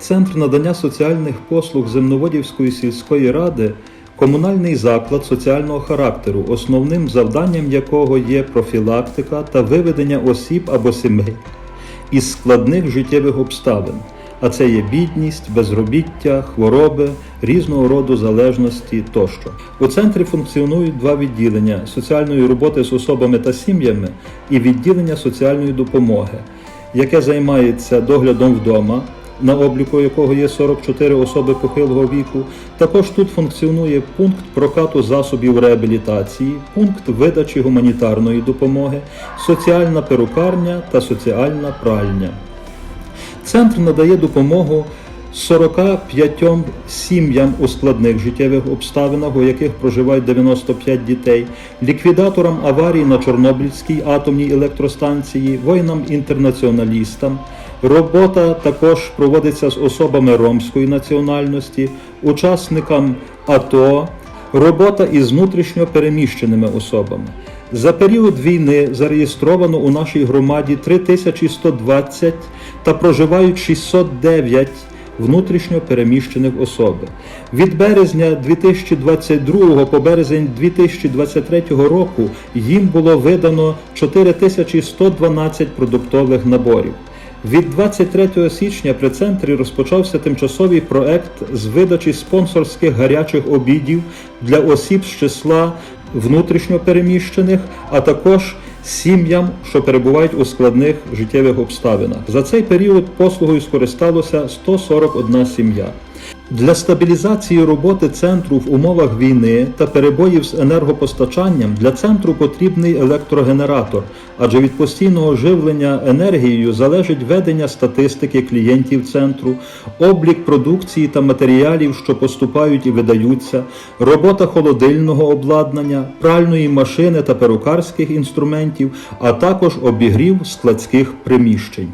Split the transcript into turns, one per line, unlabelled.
Центр надання соціальних послуг Земноводівської сільської ради комунальний заклад соціального характеру, основним завданням якого є профілактика та виведення осіб або сімей із складних життєвих обставин, а це є бідність, безробіття, хвороби, різного роду залежності тощо. У центрі функціонують два відділення соціальної роботи з особами та сім'ями і відділення соціальної допомоги, яке займається доглядом вдома. На обліку якого є 44 особи похилого віку, також тут функціонує пункт прокату засобів реабілітації, пункт видачі гуманітарної допомоги, соціальна перукарня та соціальна пральня. Центр надає допомогу 45 сім'ям у складних життєвих обставинах, у яких проживають 95 дітей, ліквідаторам аварій на Чорнобильській атомній електростанції, воїнам-інтернаціоналістам. Робота також проводиться з особами ромської національності, учасникам АТО, робота із внутрішньо переміщеними особами. За період війни зареєстровано у нашій громаді 3120 та проживають 609 внутрішньо переміщених особи. Від березня 2022 по березень 2023 року їм було видано 4112 продуктових наборів. Від 23 січня при центрі розпочався тимчасовий проект з видачі спонсорських гарячих обідів для осіб з числа внутрішньо переміщених, а також сім'ям, що перебувають у складних життєвих обставинах. За цей період послугою скористалося 141 сім'я. Для стабілізації роботи центру в умовах війни та перебоїв з енергопостачанням для центру потрібний електрогенератор, адже від постійного живлення енергією залежить ведення статистики клієнтів центру, облік продукції та матеріалів, що поступають і видаються, робота холодильного обладнання, пральної машини та перукарських інструментів, а також обігрів складських приміщень.